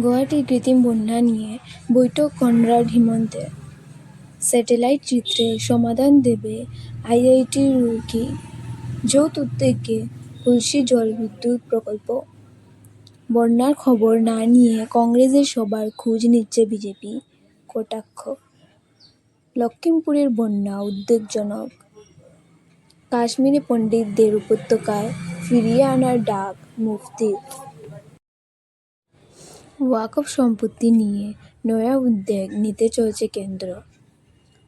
গুয়াহাটির কৃত্রিম বন্যা নিয়ে বৈঠক কনরাড হিমন্তের স্যাটেলাইট চিত্রে সমাধান দেবে আইআইটি রুরকি, যৌথ উদ্যোগে খুলশী জলবিদ্যুৎ প্রকল্প। বন্যার খবর না নিয়ে কংগ্রেসের সবার খোঁজ নিচ্ছে বিজেপি কটাক্ষ। লখিমপুরের বন্যা উদ্বেগজনক। কাশ্মীরি পণ্ডিতদের উপত্যকায় ফিরিয়ে আনার ডাক মুফতির। ওয়াকফ সম্পত্তি নিয়ে নয়া উদ্যোগ নিতে চলেছে কেন্দ্র।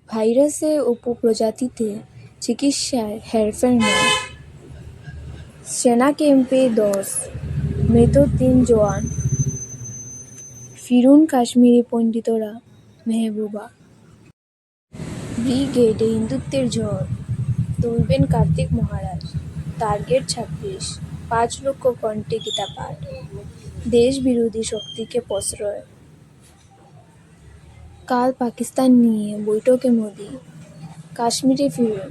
ভাইরাসে উপপ্রজাতিতে চিকিৎসায় হেরফের নয় সেনা ক্যাম্পে দশ, মৃত তিন জওয়ান। ফিরুন কাশ্মীরি পণ্ডিতরা মেহবুবা। ব্রিগেডে হিন্দুত্বের ঝড়। তুলবেন কার্তিক মহারাজ। টার্গেট ছাব্বিশ, পাঁচ লক্ষ কণ্ঠে গীতাপাঠ। দেশ বিরোধী শক্তিকে প্রশ্রয়। কাল পাকিস্তান নিয়ে বৈঠকে মোদি। কাশ্মীরে ফিরুন।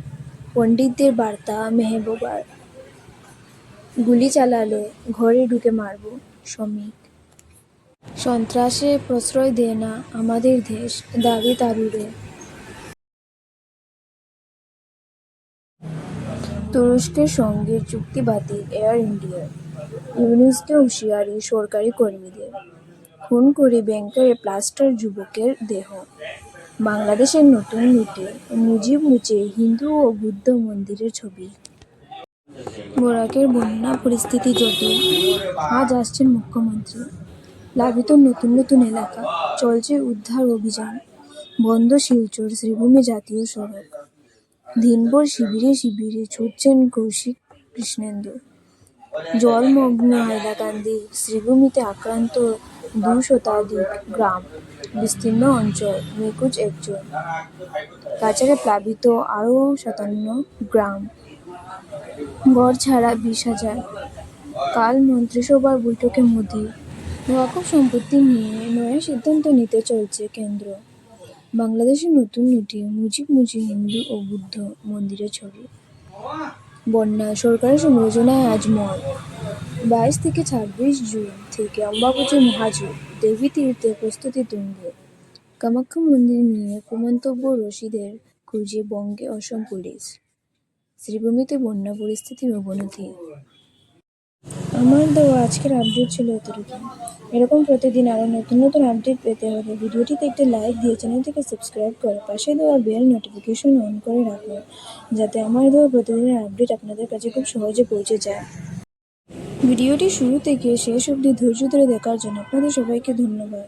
পণ্ডিতদের বার্তা, মেহবুবার। গুলি চালালে, ঘরে ঢুকে মারব, শ্রমিক। সন্ত্রাসে প্রশ্রয় দেয় না আমাদের দেশ, দাবি তারুরে। তুরস্কের সঙ্গে চুক্তি বাতিল, এয়ার ইন্ডিয়ার ইউনুসকে হুঁশিয়ারি সরকারি কর্মীদের। খুন করে ব্যাংকের প্লাস্টার যুবকের দেহ। বাংলাদেশের নতুন রুটে মুজিব মুচে হিন্দু ও বুদ্ধ মন্দিরের ছবি। বরাকের বন্যা পরিস্থিতি জটিল। আজ আসছেন মুখ্যমন্ত্রী। প্লাবিত নতুন নতুন এলাকা। চলছে উদ্ধার অভিযান। বন্ধ শিলচর শ্রীভূমি জাতীয় সড়ক। দিনভর শিবিরে শিবিরে ছুটছেন কৌশিক কৃষ্ণেন্দু। জলমগ্ন হাইলাকান্দি শ্রীভূমিতে আক্রান্ত দু শতাধিক গ্রাম বিস্তীর্ণ অঞ্চল নিখোঁজ একজন। কাছাড়ে প্লাবিত আরও সাতান্ন গ্রাম। ঘর ছাড়া বিশ হাজার। কাল মন্ত্রিসভার বৈঠকে মোদি ওয়াকফ সম্পত্তি নিয়ে নয়া সিদ্ধান্ত নিতে চলছে কেন্দ্র। বাংলাদেশের নতুন নোটে মুজিব মুচে হিন্দু ও বুদ্ধ মন্দিরের ছবি। সরকারের সমালোচনায় আজ মর। বাইশ থেকে ছাব্বিশ জুন থেকে অম্বাবতী মহাজু দেবী তীর্থে প্রস্তুতি তুঙ্গে। কামাখ্যা মন্দির নিয়ে কুমন্তব্য রশিদের খুঁজে বঙ্গে অসম পুলিশ। শ্রীভূমিতে বন্যা পরিস্থিতির অবনতি। আমার দেওয়া আজকের আপডেট ছিল এতটুকু এরকম প্রতিদিন আরও নতুন নতুন আপডেট পেতে হলে ভিডিওটিতে একটি লাইক দিয়ে চ্যানেলটিকে সাবস্ক্রাইব করে পাশে দেওয়া বেল নোটিফিকেশন অন করে রাখুন, যাতে আমার দেওয়া প্রতিদিনের আপডেট আপনাদের কাছে খুব সহজে পৌঁছে যায়। ভিডিওটি শুরু থেকে শেষ অবধি ধৈর্য ধরে দেখার জন্য আপনাদের সবাইকে ধন্যবাদ।